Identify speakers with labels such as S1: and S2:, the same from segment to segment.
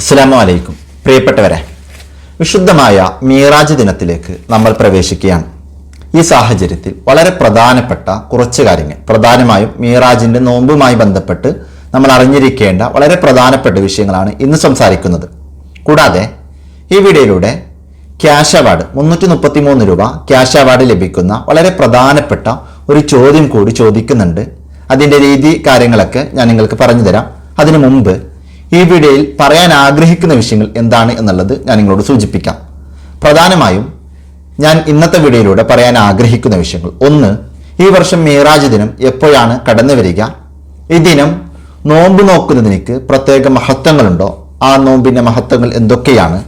S1: അസ്സാം പ്രിയപ്പെട്ടവരെ വിശുദ്ധമായ മീറാജ് ദിനത്തിലേക്ക് നമ്മൾ പ്രവേശിക്കുകയാണ്. ഈ സാഹചര്യത്തിൽ വളരെ പ്രധാനപ്പെട്ട കുറച്ച് കാര്യങ്ങൾ. പ്രധാനമായും മീറാജിന്റെ നോമ്പുമായി ബന്ധപ്പെട്ട് നമ്മൾ അറിഞ്ഞിരിക്കേണ്ട വളരെ പ്രധാനപ്പെട്ട വിഷയങ്ങളാണ് ഇന്ന് സംസാരിക്കുന്നത്. കൂടാതെ ഈ വീഡിയോയിലൂടെ ക്യാഷ് അവാർഡ് മുന്നൂറ്റി മുപ്പത്തി മൂന്ന് രൂപ ക്യാഷ് അവാർഡ് ലഭിക്കുന്ന വളരെ പ്രധാനപ്പെട്ട ഒരു ചോദ്യം കൂടി ചോദിക്കുന്നുണ്ട്. അതിന്റെ രീതി കാര്യങ്ങളൊക്കെ ഞാൻ നിങ്ങൾക്ക് പറഞ്ഞു തരാം. അതിനു മുമ്പ് ഈ വീഡിയോയിൽ പറയാൻ ആഗ്രഹിക്കുന്ന വിഷയങ്ങൾ എന്താണ് എന്നുള്ളത് ഞാൻ നിങ്ങളോട് സൂചിപ്പിക്കാം. പ്രധാനമായും ഞാൻ ഇന്നത്തെ വീഡിയോയിലൂടെ പറയാൻ ആഗ്രഹിക്കുന്ന വിഷയങ്ങൾ. ഒന്ന് ഈ വർഷം മീറാജ് ദിനം എപ്പോഴാണ് കടന്നു വരിക? ഈ ദിനം നോമ്പ് നോക്കുന്നതിനേക്ക് പ്രത്യേക മഹത്വങ്ങളുണ്ടോ? ആ നോമ്പിന്റെ മഹത്വങ്ങൾ എന്തൊക്കെയാണ്?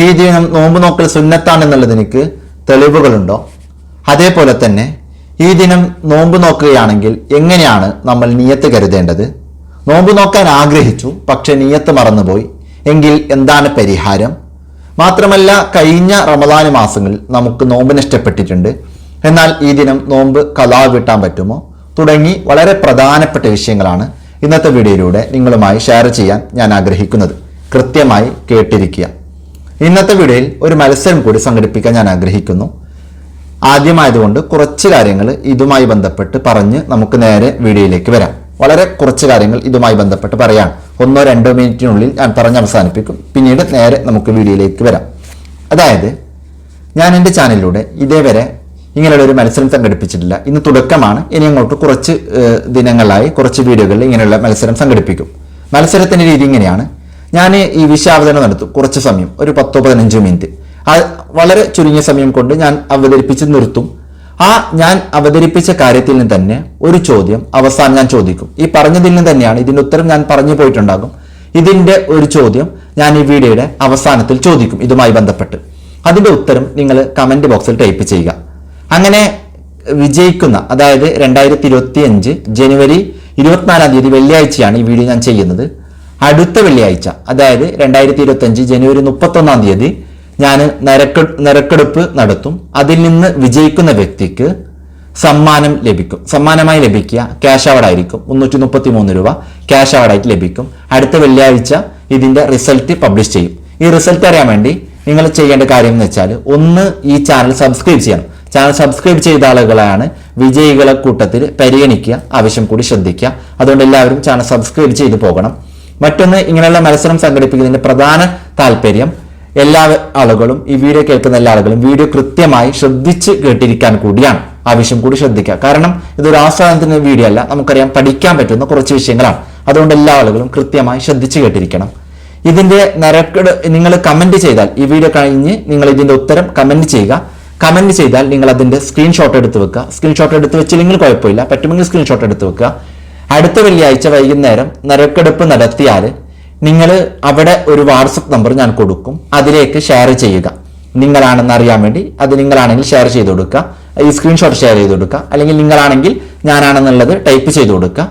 S1: ഈ ദിനം നോമ്പ് നോക്കൽ സുന്നത്താണെന്നുള്ളതിന് തെളിവുകളുണ്ടോ? അതേപോലെ തന്നെ ഈ ദിനം നോമ്പ് നോക്കുകയാണെങ്കിൽ എങ്ങനെയാണ് നമ്മൾ നിയത്ത് കരുതേണ്ടത്? നോമ്പ് നോക്കാൻ ആഗ്രഹിച്ചു പക്ഷെ നീയത്ത് മറന്നുപോയി. എങ്കിൽ എന്താണ് പരിഹാരം? മാത്രമല്ല കഴിഞ്ഞ റമദാൻ മാസങ്ങളിൽ നമുക്ക് നോമ്പ് നഷ്ടപ്പെട്ടിട്ടുണ്ട് എന്നാൽ ഈ ദിനം നോമ്പ് കലാ വീട്ടാൻ പറ്റുമോ? തുടങ്ങി വളരെ പ്രധാനപ്പെട്ട വിഷയങ്ങളാണ് ഇന്നത്തെ വീഡിയോയിലൂടെ നിങ്ങളുമായി ഷെയർ ചെയ്യാൻ ഞാൻ ആഗ്രഹിക്കുന്നത്. കൃത്യമായി കേട്ടിരിക്കുക. ഇന്നത്തെ വീഡിയോയിൽ ഒരു മത്സരം കൂടി സംഘടിപ്പിക്കാൻ ഞാൻ ആഗ്രഹിക്കുന്നു. ആദ്യമായതുകൊണ്ട് കുറച്ച് കാര്യങ്ങൾ ഇതുമായി ബന്ധപ്പെട്ട് പറഞ്ഞ് നമുക്ക് നേരെ വീഡിയോയിലേക്ക് വരാം. വളരെ കുറച്ച് കാര്യങ്ങൾ ഇതുമായി ബന്ധപ്പെട്ട് പറയാം. ഒന്നോ രണ്ടോ മിനിറ്റിനുള്ളിൽ ഞാൻ പറഞ്ഞ് അവസാനിപ്പിക്കും. പിന്നീട് നേരെ നമുക്ക് വീഡിയോയിലേക്ക് വരാം. അതായത് ഞാൻ എന്റെ ചാനലിലൂടെ ഇതേവരെ ഇങ്ങനെയുള്ള ഒരു മത്സരം സംഘടിപ്പിച്ചിട്ടില്ല. ഇന്ന് തുടക്കമാണ്. ഇനി അങ്ങോട്ട് കുറച്ച് ദിനങ്ങളായി കുറച്ച് വീഡിയോകളിൽ ഇങ്ങനെയുള്ള മത്സരം സംഘടിപ്പിക്കും. മത്സരത്തിന്റെ രീതി ഇങ്ങനെയാണ്. ഞാൻ ഈ വിഷയാവതരണം നടത്തും. കുറച്ച് സമയം. ഒരു പത്തോ പതിനഞ്ചോ മിനിറ്റ്. വളരെ ചുരുങ്ങിയ സമയം കൊണ്ട് ഞാൻ അവതരിപ്പിച്ച് നിർത്തും. ആ ഞാൻ അവതരിപ്പിച്ച കാര്യത്തിൽ നിന്ന് തന്നെ ഒരു ചോദ്യം അവസാനം ഞാൻ ചോദിക്കും. ഈ പറഞ്ഞതിൽ നിന്ന് തന്നെയാണ് ഇതിന്റെ ഉത്തരം ഞാൻ പറഞ്ഞു പോയിട്ടുണ്ടാകും. ഇതിന്റെ ഒരു ചോദ്യം ഞാൻ ഈ വീഡിയോയുടെ അവസാനത്തിൽ ചോദിക്കും. ഇതുമായി ബന്ധപ്പെട്ട്. അതിന്റെ ഉത്തരം നിങ്ങൾ കമന്റ് ബോക്സിൽ ടൈപ്പ് ചെയ്യുക. അങ്ങനെ വിജയിക്കുന്ന അതായത് രണ്ടായിരത്തി ഇരുപത്തി അഞ്ച് ജനുവരി ഇരുപത്തിനാലാം തീയതി വെള്ളിയാഴ്ചയാണ് ഈ വീഡിയോ ഞാൻ ചെയ്യുന്നത്. അടുത്ത വെള്ളിയാഴ്ച അതായത് രണ്ടായിരത്തി ഇരുപത്തി അഞ്ച് ജനുവരി മുപ്പത്തൊന്നാം തീയതി ഞാൻ നരക്ക നിരക്കെടുപ്പ് നടത്തും. അതിൽ നിന്ന് വിജയിക്കുന്ന വ്യക്തിക്ക് സമ്മാനം ലഭിക്കും. സമ്മാനമായി ലഭിക്കുക ക്യാഷ് അവാർഡ് ആയിരിക്കും. മുന്നൂറ്റി മുപ്പത്തി മൂന്ന് രൂപ ക്യാഷ് അവാർഡായിട്ട് ലഭിക്കും. അടുത്ത വെള്ളിയാഴ്ച ഇതിന്റെ റിസൾട്ട് പബ്ലിഷ് ചെയ്യും. ഈ റിസൾട്ട് അറിയാൻ വേണ്ടി നിങ്ങൾ ചെയ്യേണ്ട കാര്യം എന്ന് വെച്ചാൽ ഒന്ന് ഈ ചാനൽ സബ്സ്ക്രൈബ് ചെയ്യണം. ചാനൽ സബ്സ്ക്രൈബ് ചെയ്ത ആളുകളാണ് വിജയികളെ കൂട്ടത്തിൽ പരിഗണിക്കുക ആവശ്യം കൂടി ശ്രദ്ധിക്കുക. അതുകൊണ്ട് എല്ലാവരും ചാനൽ സബ്സ്ക്രൈബ് ചെയ്ത് പോകണം. മറ്റൊന്ന് ഇങ്ങനെയുള്ള മത്സരം സംഘടിപ്പിക്കുന്നതിന്റെ പ്രധാന താല്പര്യം എല്ലാ ആളുകളും ഈ വീഡിയോ കേൾക്കുന്ന എല്ലാ ആളുകളും വീഡിയോ കൃത്യമായി ശ്രദ്ധിച്ച് കേട്ടിരിക്കാൻ കൂടിയാണ്. ആവശ്യം കൂടി ശ്രദ്ധിക്കുക. കാരണം ഇതൊരു ആസ്വാദനത്തിന് വീഡിയോ അല്ല. നമുക്കറിയാം പഠിക്കാൻ പറ്റുന്ന കുറച്ച് വിഷയങ്ങളാണ്. അതുകൊണ്ട് എല്ലാ ആളുകളും കൃത്യമായി ശ്രദ്ധിച്ച് കേട്ടിരിക്കണം. ഇതിന്റെ നരക്കട് നിങ്ങൾ കമന്റ് ചെയ്താൽ ഈ വീഡിയോ കഴിഞ്ഞ് നിങ്ങൾ ഇതിന്റെ ഉത്തരം കമന്റ് ചെയ്യുക. കമന്റ് ചെയ്താൽ നിങ്ങൾ അതിന്റെ സ്ക്രീൻഷോട്ട് എടുത്ത് വെക്കുക. സ്ക്രീൻഷോട്ട് എടുത്ത് വെച്ചില്ലെങ്കിൽ കുഴപ്പമില്ല. പറ്റുമെങ്കിൽ സ്ക്രീൻഷോട്ട് എടുത്ത് വെക്കുക. അടുത്ത വെള്ളിയാഴ്ച വൈകുന്നേരം നരക്കെടുപ്പ് നടത്തിയാൽ നിങ്ങൾ അവിടെ ഒരു വാട്സപ്പ് നമ്പർ ഞാൻ കൊടുക്കും. അതിലേക്ക് ഷെയർ ചെയ്യുക. നിങ്ങളാണെന്ന് അറിയാൻ വേണ്ടി അത് നിങ്ങളാണെങ്കിൽ ഷെയർ ചെയ്ത് കൊടുക്കുക. ഈ സ്ക്രീൻഷോട്ട് ഷെയർ ചെയ്ത് കൊടുക്കുക. അല്ലെങ്കിൽ നിങ്ങളാണെങ്കിൽ ഞാനാണെന്നുള്ളത് ടൈപ്പ് ചെയ്ത് കൊടുക്കുക.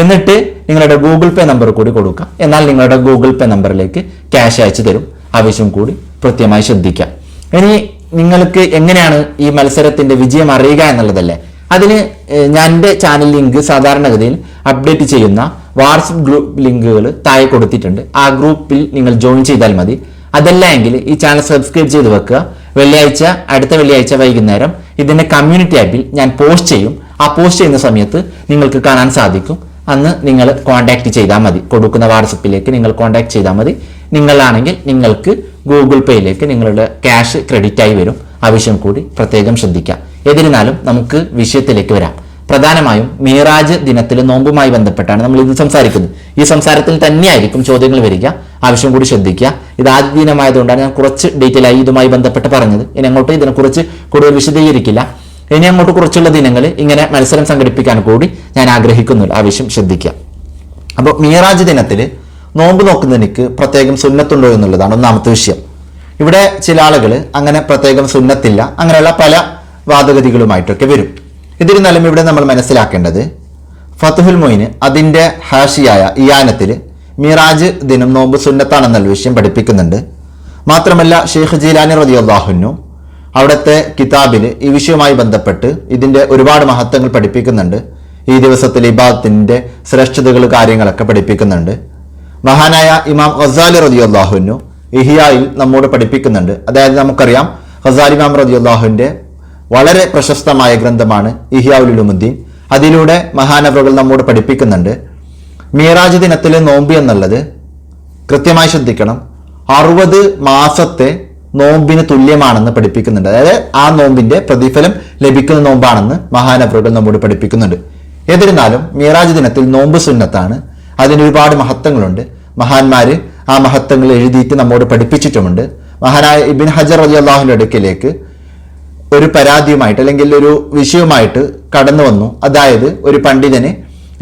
S1: എന്നിട്ട് നിങ്ങളുടെ ഗൂഗിൾ പേ നമ്പർ കൂടി കൊടുക്കുക. എന്നാൽ നിങ്ങളുടെ ഗൂഗിൾ പേ നമ്പറിലേക്ക് ക്യാഷ് അയച്ചു തരും. ആവശ്യം കൂടി കൃത്യമായി ശ്രദ്ധിക്കുക. ഇനി നിങ്ങൾക്ക് എങ്ങനെയാണ് ഈ മത്സരത്തിന്റെ വിജയം അറിയുക എന്നുള്ളതല്ലേ? അതിന് ഞാൻ എന്റെ ചാനൽ ലിങ്ക് സാധാരണഗതിയിൽ അപ്ഡേറ്റ് ചെയ്യുന്ന വാട്സപ്പ് ഗ്രൂപ്പ് ലിങ്കുകൾ താഴെ കൊടുത്തിട്ടുണ്ട്. ആ ഗ്രൂപ്പിൽ നിങ്ങൾ ജോയിൻ ചെയ്താൽ മതി. അതല്ല എങ്കിൽ ഈ ചാനൽ സബ്സ്ക്രൈബ് ചെയ്ത് വെക്കുക. വെള്ളിയാഴ്ച അടുത്ത വെള്ളിയാഴ്ച വൈകുന്നേരം ഇതിന്റെ കമ്മ്യൂണിറ്റി ആപ്പിൽ ഞാൻ പോസ്റ്റ് ചെയ്യും. ആ പോസ്റ്റ് ചെയ്യുന്ന സമയത്ത് നിങ്ങൾക്ക് കാണാൻ സാധിക്കും. അന്ന് നിങ്ങൾ കോൺടാക്ട് ചെയ്താൽ മതി. കൊടുക്കുന്ന വാട്സപ്പിലേക്ക് നിങ്ങൾ കോൺടാക്ട് ചെയ്താൽ മതി. നിങ്ങളാണെങ്കിൽ നിങ്ങൾക്ക് ഗൂഗിൾ പേയിലേക്ക് നിങ്ങളുടെ ക്യാഷ് ക്രെഡിറ്റ് ആയി വരും. ആവശ്യം കൂടി പ്രത്യേകം ശ്രദ്ധിക്കാം. എന്നിരുന്നാലും നമുക്ക് വിഷയത്തിലേക്ക് വരാം. പ്രധാനമായും മീറാജ് ദിനത്തിൽ നോമ്പുമായി ബന്ധപ്പെട്ടാണ് നമ്മൾ ഇന്ന് സംസാരിക്കുന്നത്. ഈ സംസാരത്തിൽ തന്നെയായിരിക്കും ചോദ്യങ്ങൾ വരിക ആവശ്യം കൂടി ശ്രദ്ധിക്കുക. ഇത് ആദ്യ ദിനമായതുകൊണ്ടാണ് ഞാൻ കുറച്ച് ഡീറ്റെയിൽ ആയി ഇതുമായി ബന്ധപ്പെട്ട് പറഞ്ഞത്. ഇനി അങ്ങോട്ട് ഇതിനെക്കുറിച്ച് കൂടുതൽ വിശദീകരിക്കില്ല. ഇനി അങ്ങോട്ട് കുറച്ചുള്ള ദിനങ്ങൾ ഇങ്ങനെ മത്സരം സംഘടിപ്പിക്കാൻ കൂടി ഞാൻ ആഗ്രഹിക്കുന്നു ആവശ്യം ശ്രദ്ധിക്കുക. അപ്പോൾ മീറാജ് ദിനത്തിൽ നോമ്പ് നോക്കുന്നതിന് പ്രത്യേകം സുന്നത്തുണ്ടോ എന്നുള്ളതാണ് ഒന്നാമത്തെ വിഷയം. ഇവിടെ ചില ആളുകൾ അങ്ങനെ പ്രത്യേകം സുന്നത്തില്ല. അങ്ങനെയുള്ള പല വാദഗതികളുമായിട്ടൊക്കെ വരും. എന്നിരുന്നാലും ഇവിടെ നമ്മൾ മനസ്സിലാക്കേണ്ടത് ഫത്തുഹുൽ മൊയിന് അതിന്റെ ഹാഷിയായ ഇയാനത്തിൽ മിറാജ് ദിനം നോമ്പ് സുന്നത്താണെന്നുള്ള വിഷയം പഠിപ്പിക്കുന്നുണ്ട്. മാത്രമല്ല ഷെയ്ഖ് ജീലാനി റതി അള്ളാഹുനു അവിടുത്തെ കിതാബിൽ ഈ വിഷയവുമായി ബന്ധപ്പെട്ട് ഇതിന്റെ ഒരുപാട് മഹത്വങ്ങൾ പഠിപ്പിക്കുന്നുണ്ട്. ഈ ദിവസത്തിൽ ഇബാദത്തിന്റെ ശ്രേഷ്ഠതകൾ കാര്യങ്ങളൊക്കെ പഠിപ്പിക്കുന്നുണ്ട്. മഹാനായ ഇമാം ഖസാലി റതി അള്ളാഹുനു ഇഹിയായിൽ നമ്മോട് പഠിപ്പിക്കുന്നുണ്ട്. അതായത് നമുക്കറിയാം ഖസാലി ഇമാം റതി അള്ളാഹുവിന്റെ വളരെ പ്രശസ്തമായ ഗ്രന്ഥമാണ് ഇഹിയാവുലുമുദ്ദീൻ അതിലൂടെ മഹാനവറുകൾ നമ്മോട് പഠിപ്പിക്കുന്നുണ്ട്. മീറാജ് ദിനത്തിലെ നോമ്പ് എന്നുള്ളത് കൃത്യമായി ശ്രദ്ധിക്കണം. അറുപത് മാസത്തെ നോമ്പിന് തുല്യമാണെന്ന് പഠിപ്പിക്കുന്നുണ്ട്. അതായത് ആ നോമ്പിന്റെ പ്രതിഫലം ലഭിക്കുന്ന നോമ്പാണെന്ന് മഹാനവറുകൾ നമ്മോട് പഠിപ്പിക്കുന്നുണ്ട്. എന്നിരുന്നാലും മീറാജ് ദിനത്തിൽ നോമ്പ് സുന്നത്താണ്. അതിന് ഒരുപാട് മഹത്വങ്ങളുണ്ട്. മഹാന്മാര് ആ മഹത്വങ്ങൾ എഴുതിയിട്ട് നമ്മോട് പഠിപ്പിച്ചിട്ടുമുണ്ട്. മഹാനായ ഇബിൻ ഹജർ അലി അള്ളാഹുന്റെ അടുക്കിലേക്ക് ഒരു പരാതിയുമായിട്ട് അല്ലെങ്കിൽ ഒരു വിഷയവുമായിട്ട് കടന്നു വന്നു. അതായത് ഒരു പണ്ഡിതന്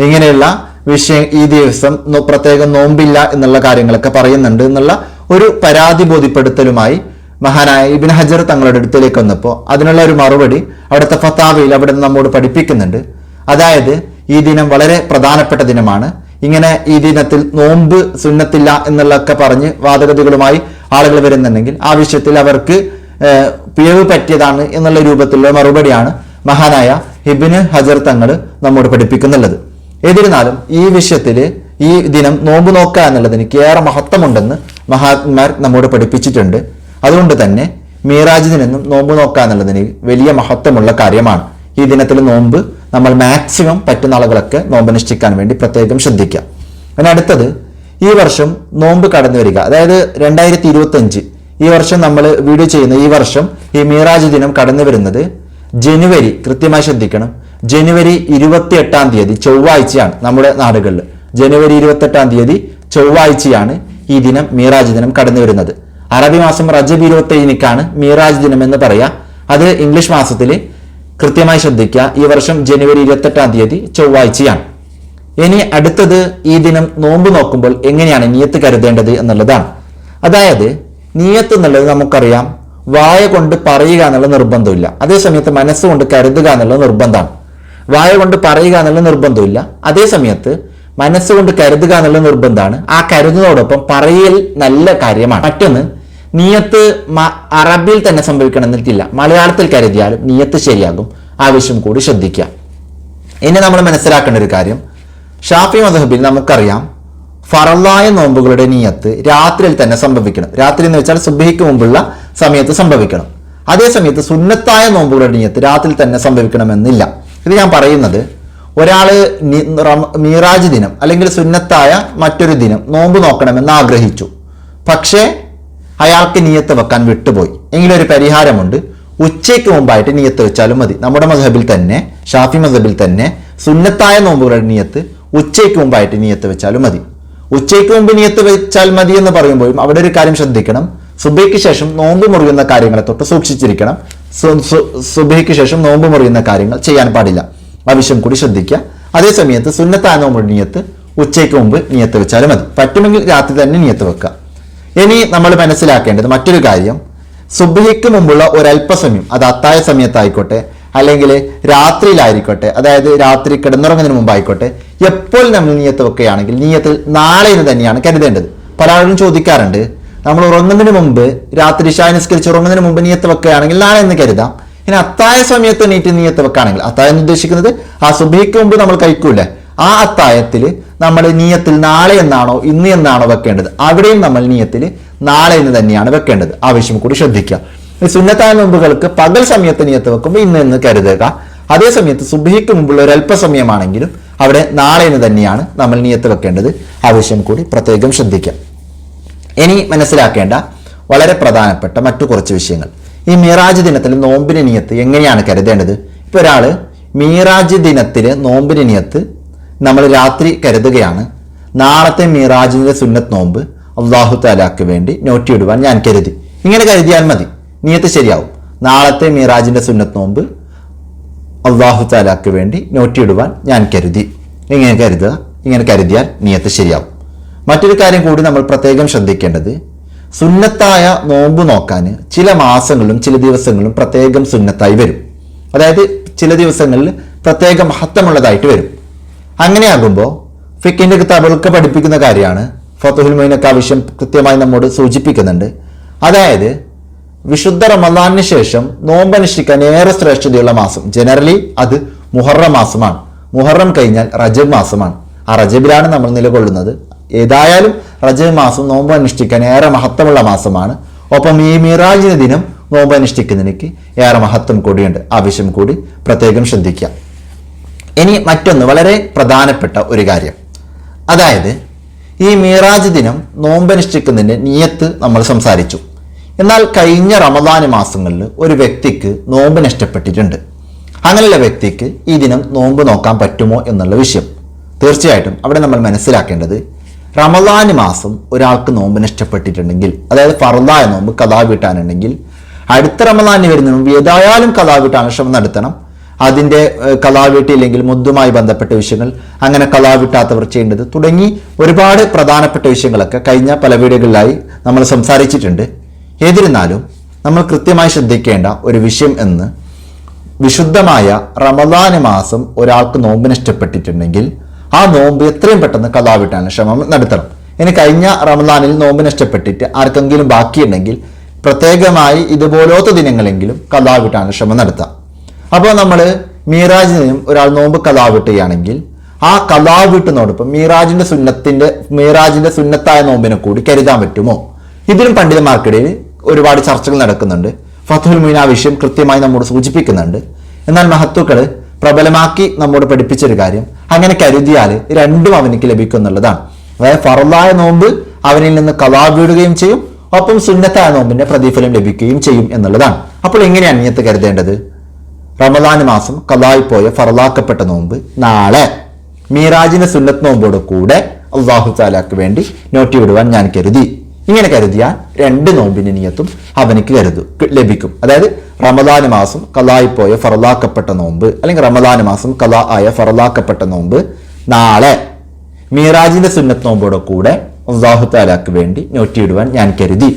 S1: ഇങ്ങനെയുള്ള വിഷയം ഈ ദിവസം പ്രത്യേകം നോമ്പില്ല എന്നുള്ള കാര്യങ്ങളൊക്കെ പറയുന്നുണ്ട് എന്നുള്ള ഒരു പരാതി ബോധ്യപ്പെടുത്തലുമായി മഹാനായ ഇബിൻ ഹജർ തങ്ങളുടെ അടുത്തേക്ക് വന്നപ്പോൾ അതിനുള്ള ഒരു മറുപടി അവിടുത്തെ ഫത്താവയിൽ അവിടെ നമ്മോട് പഠിപ്പിക്കുന്നുണ്ട്. അതായത് ഈ ദിനം വളരെ പ്രധാനപ്പെട്ട ദിനമാണ്. ഇങ്ങനെ ഈ ദിനത്തിൽ നോമ്പ് സുന്നത്തില്ല എന്നുള്ളതൊക്കെ പറഞ്ഞ് വാദഗതികളുമായി ആളുകൾ വരുന്നുണ്ടെങ്കിൽ ആ വിഷയത്തിൽ അവർക്ക് പിഴവ് പറ്റിയതാണ് എന്നുള്ള രൂപത്തിലുള്ള മറുപടിയാണ് മഹാനായ ഹിബിന് ഹജർ തങ്ങൾ നമ്മോട് പഠിപ്പിക്കുന്നുള്ളത്. എന്നിരുന്നാലും ഈ വിഷയത്തിൽ ഈ ദിനം നോമ്പ് നോക്കുക എന്നുള്ളതിന് ഏറെ മഹത്വമുണ്ടെന്ന് മഹാത്മാർ നമ്മോട് പഠിപ്പിച്ചിട്ടുണ്ട്. അതുകൊണ്ട് തന്നെ മീറാജ് ദിനെന്നും നോമ്പ് നോക്കുക എന്നുള്ളതിന് വലിയ മഹത്വമുള്ള കാര്യമാണ്. ഈ ദിനത്തിൽ നോമ്പ് നമ്മൾ മാക്സിമം പറ്റുന്ന ആളുകളൊക്കെ നോമ്പ് അനുഷ്ഠിക്കാൻ വേണ്ടി പ്രത്യേകം ശ്രദ്ധിക്കുക. അതിനടുത്തത് ഈ വർഷം നോമ്പ് കടന്നു വരിക. അതായത് രണ്ടായിരത്തി ഇരുപത്തി അഞ്ച് ഈ വർഷം നമ്മൾ വീഡിയോ ചെയ്യുന്ന ഈ വർഷം ഈ മീറാജ് ദിനം കടന്നു വരുന്നത് ജനുവരി കൃത്യമായി ശ്രദ്ധിക്കണം. ജനുവരി ഇരുപത്തി എട്ടാം തീയതി ചൊവ്വാഴ്ചയാണ് നമ്മുടെ നാടുകളിൽ. ജനുവരി ഇരുപത്തി എട്ടാം തീയതി ചൊവ്വാഴ്ചയാണ് ഈ ദിനം മീറാജ് ദിനം കടന്നു വരുന്നത്. അറബി മാസം റജബ് ഇരുപത്തി ഏഴിനിക്കാണ് മീറാജ് ദിനം എന്ന് പറയാ. അത് ഇംഗ്ലീഷ് മാസത്തിൽ കൃത്യമായി ശ്രദ്ധിക്കുക. ഈ വർഷം ജനുവരി ഇരുപത്തെട്ടാം തീയതി ചൊവ്വാഴ്ചയാണ്. ഇനി അടുത്തത് ഈ ദിനം നോമ്പ് നോക്കുമ്പോൾ എങ്ങനെയാണ് നിയത്ത് കരുതേണ്ടത് എന്നുള്ളതാണ്. അതായത് നിയത്ത് എന്നുള്ളത് നമുക്കറിയാം. വായ കൊണ്ട് പറയുക എന്നുള്ള നിർബന്ധമില്ല. അതേസമയത്ത് മനസ്സുകൊണ്ട് കരുതുക എന്നുള്ള നിർബന്ധമാണ്. വായ കൊണ്ട് പറയുക എന്നുള്ള നിർബന്ധമില്ല. അതേസമയത്ത് മനസ്സുകൊണ്ട് കരുതുക എന്നുള്ള നിർബന്ധമാണ്. ആ കരുതുന്നതോടൊപ്പം പറയൽ നല്ല കാര്യമാണ്. മറ്റൊന്ന് നീയത്ത് അറബിയിൽ തന്നെ സംഭവിക്കണം എന്നിട്ടില്ല മലയാളത്തിൽ കരുതിയാലും നീയത്ത് ശരിയാകും. ആവശ്യം കൂടി ശ്രദ്ധിക്കുക. ഇനി നമ്മൾ മനസ്സിലാക്കേണ്ട ഒരു കാര്യം. ഷാഫി മദഹബിൽ നമുക്കറിയാം ഫറലായ നോമ്പുകളുടെ നിയത്ത് രാത്രിയിൽ തന്നെ സംഭവിക്കണം. രാത്രി എന്ന് വെച്ചാൽ സുബഹിക്ക് മുമ്പുള്ള സമയത്ത് സംഭവിക്കണം. അതേ സമയത്ത് സുന്നത്തായ നോമ്പുകളുടെ നിയത്ത് രാത്രിയിൽ തന്നെ സംഭവിക്കണമെന്നില്ല. ഇത് ഞാൻ പറയുന്നത് ഒരാൾ മീറാജ് ദിനം അല്ലെങ്കിൽ സുന്നത്തായ മറ്റൊരു ദിനം നോമ്പ് നോക്കണമെന്ന് ആഗ്രഹിച്ചു. പക്ഷേ അയാൾക്ക് നിയത്ത് വെക്കാൻ വിട്ടുപോയി. എങ്കിലും ഒരു പരിഹാരമുണ്ട്. ഉച്ചയ്ക്ക് മുമ്പായിട്ട് നിയത്ത് വെച്ചാലും മതി. നമ്മുടെ മസഹബിൽ തന്നെ ഷാഫി മസഹബിൽ തന്നെ സുന്നത്തായ നോമ്പുകളുടെ നിയത്ത് ഉച്ചയ്ക്ക് മുമ്പായിട്ട് നിയത്ത് വെച്ചാലും മതി. ഉച്ചയ്ക്ക് മുമ്പ് നിയത്ത് വെച്ചാൽ മതി എന്ന് പറയുമ്പോഴും അവിടെ ഒരു കാര്യം ശ്രദ്ധിക്കണം. സുബൈക്ക് ശേഷം നോമ്പ് മുറിയുന്ന കാര്യങ്ങളെ തൊട്ട് സൂക്ഷിച്ചിരിക്കണം. സു- സു- സുബൈക്ക് ശേഷം നോമ്പ് മുറിയുന്ന കാര്യങ്ങൾ ചെയ്യാൻ പാടില്ല. ആവശ്യം കൂടി ശ്രദ്ധിക്കുക. അതേ സമയത്ത് സുന്നത്തായ നോമ്പ് നിയത്ത് ഉച്ചയ്ക്ക് മുമ്പ് നിയത്ത് വെച്ചാലും മതി. പറ്റുമെങ്കിൽ രാത്രി തന്നെ നിയത്ത് വെക്കുക. ഇനി നമ്മൾ മനസ്സിലാക്കേണ്ടത് മറ്റൊരു കാര്യം. സുബഹിക്ക് മുമ്പുള്ള ഒരല്പസമയം അത് അത്തായ സമയത്തായിക്കോട്ടെ അല്ലെങ്കിൽ രാത്രിയിലായിരിക്കട്ടെ അതായത് രാത്രി കിടന്നുറങ്ങുന്നതിന് മുമ്പായിക്കോട്ടെ എപ്പോൾ നമ്മൾ നീയത്ത് വെക്കുകയാണെങ്കിൽ നീയത്തിൽ നാളെന്ന് തന്നെയാണ് കരുതേണ്ടത്. പല ചോദിക്കാറുണ്ട് നമ്മൾ ഉറങ്ങുന്നതിന് മുമ്പ് രാത്രി ഇഷാ നിസ്കരിച്ച് ഉറങ്ങുന്നതിന് മുമ്പ് നീയത്ത് വെക്കുകയാണെങ്കിൽ നാളെ എന്ന് കരുതാം. ഇനി അത്തായ സമയത്ത് നീറ്റ് നീയത്ത് വെക്കുകയാണെങ്കിൽ അത്തായം എന്ന് ഉദ്ദേശിക്കുന്നത് ആ സുബഹിക്ക് മുമ്പ് നമ്മൾ കഴിക്കൂലേ ആ അത്തായത്തിൽ നമ്മൾ നീയത്തിൽ നാളെ എന്നാണോ ഇന്ന് എന്നാണോ വെക്കേണ്ടത്? അവിടെയും നമ്മൾ നീയത്തിൽ നാളെ എന്ന് തന്നെയാണ് വെക്കേണ്ടത്. ആവശ്യം കൂടി ശ്രദ്ധിക്കുക. സുന്നത്തായ നോമ്പുകൾക്ക് പകൽ സമയത്ത് നിയത്ത് വെക്കുമ്പോൾ ഇന്ന് എന്ന് കരുതുക. അതേ സമയത്ത് സുബഹിക്ക് മുമ്പുള്ള ഒരു അല്പസമയമാണെങ്കിലും അവിടെ നാളെ തന്നെയാണ് നമ്മൾ നീയത്ത് വെക്കേണ്ടത്. ആവശ്യം കൂടി പ്രത്യേകം ശ്രദ്ധിക്കാം. ഇനി മനസ്സിലാക്കേണ്ട വളരെ പ്രധാനപ്പെട്ട മറ്റു കുറച്ച് വിഷയങ്ങൾ. ഈ മീറാജ് ദിനത്തിൽ നോമ്പിന് നിയത്ത് എങ്ങനെയാണ് കരുതേണ്ടത്? ഇപ്പൊ ഒരാൾ മീറാജ് ദിനത്തിൽ നോമ്പിന് നിയത്ത് നമ്മൾ രാത്രി കരുതുകയാണ്. നാളത്തെ മീറാജിന്റെ സുന്നത്ത് നോമ്പ് അള്ളാഹു താലാക്ക് വേണ്ടി നോട്ടിയിടുവാൻ ഞാൻ കരുതി. ഇങ്ങനെ കരുതിയാൽ മതി. നിയത്ത് ശരിയാവും. നാളത്തെ മീറാജിന്റെ സുന്നത്ത് നോമ്പ് അള്ളാഹു താലാക്ക് വേണ്ടി നോട്ടിയിടുവാൻ ഞാൻ കരുതി. ഇങ്ങനെ കരുതുക ഇങ്ങനെ കരുതിയാൽ നിയത്ത് ശരിയാവും. മറ്റൊരു കാര്യം കൂടി നമ്മൾ പ്രത്യേകം ശ്രദ്ധിക്കേണ്ടത് സുന്നത്തായ നോമ്പ് നോക്കാൻ ചില മാസങ്ങളും ചില ദിവസങ്ങളും പ്രത്യേകം സുന്നത്തായി വരും. അതായത് ചില ദിവസങ്ങളിൽ പ്രത്യേക മഹത്വമുള്ളതായിട്ട് വരും. അങ്ങനെയാകുമ്പോൾ ഫിക്കിന്റെ കിതാബുകൾക്ക് പഠിപ്പിക്കുന്ന കാര്യമാണ്. ഫത്തുഹുൽ മൊയിനൊക്കെ ആവശ്യം കൃത്യമായി നമ്മോട് സൂചിപ്പിക്കുന്നുണ്ട്. അതായത് വിശുദ്ധ റമദാനിന് ശേഷം നോമ്പനുഷ്ഠിക്കാൻ ഏറെ ശ്രേഷ്ഠതയുള്ള മാസം ജനറലി അത് മുഹറം മാസമാണ്. മുഹറം കഴിഞ്ഞാൽ റജബ് മാസമാണ്. ആ റജബിലാണ് നമ്മൾ നിലകൊള്ളുന്നത്. ഏതായാലും റജബ് മാസം നോമ്പ് അനുഷ്ഠിക്കാൻ ഏറെ മഹത്വമുള്ള മാസമാണ്. ഒപ്പം ഈ മിറാജിന് ദിനം നോമ്പ് അനുഷ്ഠിക്കുന്നതിനേക്ക് ഏറെ മഹത്വം കൂടിയുണ്ട്. ആവശ്യം കൂടി പ്രത്യേകം ശ്രദ്ധിക്കുക. ഇനി മറ്റൊന്ന് വളരെ പ്രധാനപ്പെട്ട ഒരു കാര്യം. അതായത് ഈ മീറാജ് ദിനം നോമ്പനുഷ്ഠിക്കുന്നതിന്റെ നിയത്ത് നമ്മൾ സംസാരിച്ചു. എന്നാൽ കഴിഞ്ഞ റമദാന് മാസങ്ങളിൽ ഒരു വ്യക്തിക്ക് നോമ്പ് നഷ്ടപ്പെട്ടിട്ടുണ്ട്. അങ്ങനെയുള്ള വ്യക്തിക്ക് ഈ ദിനം നോമ്പ് നോക്കാൻ പറ്റുമോ എന്നുള്ള വിഷയം. തീർച്ചയായിട്ടും അവിടെ നമ്മൾ മനസ്സിലാക്കേണ്ടത് റമദാന് മാസം ഒരാൾക്ക് നോമ്പ് നഷ്ടപ്പെട്ടിട്ടുണ്ടെങ്കിൽ അതായത് ഫർദായ നോമ്പ് കഥാ വീട്ടാനുണ്ടെങ്കിൽ അടുത്ത റമദാനിന് വരുന്ന മുമ്പ് ഏതായാലും കഥാ വീട്ടാൻ ശ്രമം നടത്തണം. അതിന്റെ കലാവീട്ടില്ലെങ്കിൽ മുദ്ദുമായി ബന്ധപ്പെട്ട വിഷയങ്ങൾ അങ്ങനെ കലാവിട്ടാത്തവർ ചെയ്യേണ്ടത് തുടങ്ങി ഒരുപാട് പ്രധാനപ്പെട്ട വിഷയങ്ങളൊക്കെ കഴിഞ്ഞ പല വീടുകളിലായി നമ്മൾ സംസാരിച്ചിട്ടുണ്ട്. ഏതിരുന്നാലും നമ്മൾ കൃത്യമായി ശ്രദ്ധിക്കേണ്ട ഒരു വിഷയം എന്ന് വിശുദ്ധമായ റമദാന് മാസം ഒരാൾക്ക് നോമ്പ് നഷ്ടപ്പെട്ടിട്ടുണ്ടെങ്കിൽ ആ നോമ്പ് എത്രയും പെട്ടെന്ന് കലാവിട്ടാൻ ശ്രമം നടത്തണം. ഇനി കഴിഞ്ഞ റമദാനിൽ നോമ്പ് നഷ്ടപ്പെട്ടിട്ട് ആർക്കെങ്കിലും ബാക്കിയുണ്ടെങ്കിൽ പ്രത്യേകമായി ഇതുപോലത്തെ ദിനങ്ങളെങ്കിലും കലാവിട്ടാൻ ശ്രമം നടത്താം. അപ്പോൾ നമ്മൾ മീറാജിൽ നിന്നും ഒരാൾ നോമ്പ് കലാവിട്ടുകയാണെങ്കിൽ ആ കലാവിട്ടുന്നതോടൊപ്പം മീറാജിന്റെ സുന്നത്തിന്റെ മീറാജിന്റെ സുന്നത്തായ നോമ്പിനെ കൂടി കരുതാൻ പറ്റുമോ? ഇതിലും പണ്ഡിതന്മാർക്കിടയിൽ ഒരുപാട് ചർച്ചകൾ നടക്കുന്നുണ്ട്. ഫത്തുൽ മീൻ ആ വിഷയം കൃത്യമായി നമ്മോട് സൂചിപ്പിക്കുന്നുണ്ട്. എന്നാൽ മഹത്വക്കൾ പ്രബലമാക്കി നമ്മോട് പഠിപ്പിച്ചൊരു കാര്യം. അങ്ങനെ കരുതിയാൽ രണ്ടും അവനിക്ക് ലഭിക്കും എന്നുള്ളതാണ് അതായത് ഫറലായ നോമ്പ് അവനിൽ നിന്ന് കലാ വീടുകയും ചെയ്യും ഒപ്പം സുന്നത്തായ നോമ്പിന്റെ പ്രതിഫലം ലഭിക്കുകയും ചെയ്യും എന്നുള്ളതാണ്. അപ്പോൾ എങ്ങനെയാണ് നിയത്ത് കരുതേണ്ടത്? റമദാൻ മാസം കലായി പോയ ഫറലാക്കപ്പെട്ട നോമ്പ് നാളെ. മീറാജിന്റെ സുന്നത്ത് നോമ്പോട് കൂടെ അള്ളാഹു താലാക്ക് വേണ്ടി നോട്ടി വിടുവാൻ ഞാൻ കരുതി. ഇങ്ങനെ കരുതിയാൽ രണ്ട് നോമ്പിന് നിയത്തും അവനിക്ക് കരുതു ലഭിക്കും. അതായത് റമദാന മാസം കലായിപ്പോയ പോയ ഫറലാക്കപ്പെട്ട നോമ്പ് അല്ലെങ്കിൽ റമദാന മാസം കലാ ആയ ഫറലാക്കപ്പെട്ട നോമ്പ് നാളെ. മീറാജിന്റെ സുന്നത്ത് നോമ്പോടെ കൂടെ അള്ളാഹു താലാക്ക് വേണ്ടി നോറ്റിയിടുവാൻ ഞാൻ കരുതി.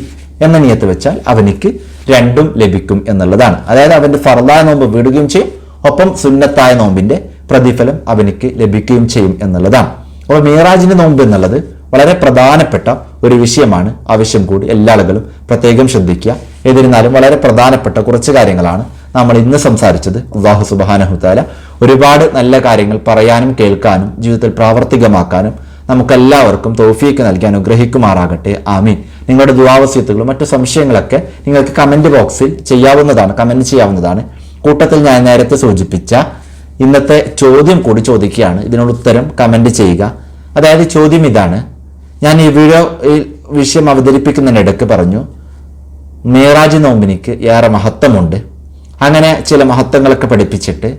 S1: എന്ന നിയത്ത് വെച്ചാൽ അവനിക്ക് രണ്ടും ലഭിക്കും എന്നുള്ളതാണ്. അതായത് അവന്റെ ഫറലായ നോമ്പ് വിടുകയും ചെയ്യും ഒപ്പം സുന്നത്തായ നോമ്പിന്റെ പ്രതിഫലം അവനിക്ക് ലഭിക്കുകയും ചെയ്യും എന്നുള്ളതാണ്. അപ്പോൾ മീറാജിന്റെ നോമ്പ് എന്നുള്ളത് വളരെ പ്രധാനപ്പെട്ട ഒരു വിഷയമാണ് ആവശ്യം കൂടി എല്ലാ ആളുകളും പ്രത്യേകം ശ്രദ്ധിക്കുക. എന്നിരുന്നാലും വളരെ പ്രധാനപ്പെട്ട കുറച്ച് കാര്യങ്ങളാണ് നമ്മൾ ഇന്ന് സംസാരിച്ചത്. അള്ളാഹു സുബാനഹുത്താല ഒരുപാട് നല്ല കാര്യങ്ങൾ പറയാനും കേൾക്കാനും ജീവിതത്തിൽ പ്രാവർത്തികമാക്കാനും നമുക്കെല്ലാവർക്കും തോഫിയൊക്കെ നൽകി അനുഗ്രഹിക്കുമാറാകട്ടെ. ആമീൻ. നിങ്ങളുടെ ദുവാവസ്യത്തുകളും മറ്റു സംശയങ്ങളൊക്കെ നിങ്ങൾക്ക് കമന്റ് ബോക്സിൽ ചെയ്യാവുന്നതാണ് കമന്റ് ചെയ്യാവുന്നതാണ്. കൂട്ടത്തിൽ ഞാൻ നേരത്തെ സൂചിപ്പിച്ച ഇന്നത്തെ ചോദ്യം കൂടി ചോദിക്കുകയാണ്. ഇതിനോട് ഉത്തരം കമന്റ് ചെയ്യുക. അതായത് ചോദ്യം ഇതാണ് ഞാൻ ഈ വീഡിയോ ഈ വിഷയം അവതരിപ്പിക്കുന്നതിനിടയ്ക്ക് പറഞ്ഞു മേറാജ് നോമ്പിനിക്ക് ഏറെ മഹത്വമുണ്ട്. അങ്ങനെ ചില മഹത്വങ്ങളൊക്കെ പഠിപ്പിച്ചിട്ട്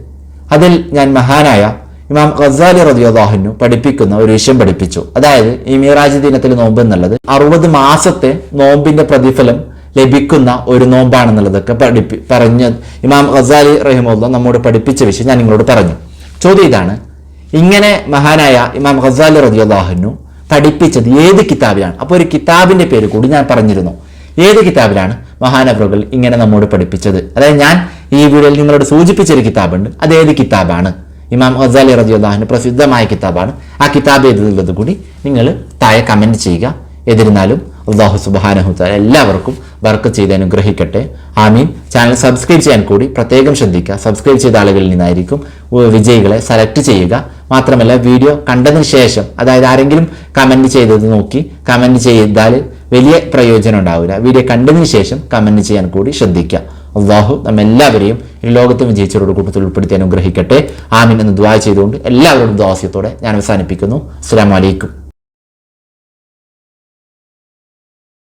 S1: അതിൽ ഞാൻ മഹാനായ ഇമാം ഖസാലി റദിയാഹുനു പഠിപ്പിക്കുന്ന ഒരു വിഷയം പഠിപ്പിച്ചു. അതായത് ഈ മീറാജ് ദിനത്തിൽ നോമ്പ് എന്നുള്ളത് അറുപത് മാസത്തെ നോമ്പിന്റെ പ്രതിഫലം ലഭിക്കുന്ന ഒരു നോമ്പാണെന്നുള്ളതൊക്കെ പഠിപ്പി പറഞ്ഞ ഇമാം ഖസാലി റഹിമുല്ല നമ്മോട് പഠിപ്പിച്ച വിഷയം ഞാൻ നിങ്ങളോട് പറഞ്ഞു. ചോദ്യം ഇതാണ് ഇങ്ങനെ മഹാനായ ഇമാം ഖസാലി റദിയാഹുനു പഠിപ്പിച്ചത് ഏത് കിതാബിലാണ്? അപ്പോൾ ഒരു കിതാബിന്റെ പേര് കൂടി ഞാൻ പറഞ്ഞിരുന്നു. ഏത് കിതാബിലാണ് മഹാനവറുകൾ ഇങ്ങനെ നമ്മോട് പഠിപ്പിച്ചത്? അതായത് ഞാൻ ഈ വീഡിയോയിൽ നിങ്ങളോട് സൂചിപ്പിച്ചൊരു കിതാബുണ്ട്. അത് ഏത് കിതാബാണ്? ഇമാം ഹസാലി റദിയുള്ളാഹിന് പ്രസിദ്ധമായ കിതാബാണ്. ആ കിതാബ് എഴുതുന്നത് കൂടി നിങ്ങൾ താഴെ കമന്റ് ചെയ്യുക. എന്നിരുന്നാലും അള്ളാഹു സുബാനഹുത്താല എല്ലാവർക്കും വർക്ക് ചെയ്ത് അനുഗ്രഹിക്കട്ടെ. ആമീൻ. ചാനൽ സബ്സ്ക്രൈബ് ചെയ്യാൻ കൂടി പ്രത്യേകം ശ്രദ്ധിക്കുക. സബ്സ്ക്രൈബ് ചെയ്ത ആളുകളിൽ നിന്നായിരിക്കും വിജയികളെ സെലക്ട് ചെയ്യുക. മാത്രമല്ല വീഡിയോ കണ്ടതിന് ശേഷം അതായത് ആരെങ്കിലും കമന്റ് ചെയ്തത് നോക്കി കമന്റ് ചെയ്താൽ വലിയ പ്രയോജനം ഉണ്ടാവില്ല. വീഡിയോ കണ്ടതിന് ശേഷം കമന്റ് ചെയ്യാൻ കൂടി ശ്രദ്ധിക്കുക. അള്ളാഹു നമ്മെല്ലാവരെയും ഈ ലോകത്ത് വിജയിച്ചവരുടെ കൂട്ടത്തിൽ ഉൾപ്പെടുത്തി അനുഗ്രഹിക്കട്ടെ. ആമീൻ എന്ന് ദ്വാ ചെയ്തുകൊണ്ട് എല്ലാവരോടും ദ്വാസ്യത്തോടെ ഞാൻ അവസാനിപ്പിക്കുന്നു. അസ്സാം വലൈക്കും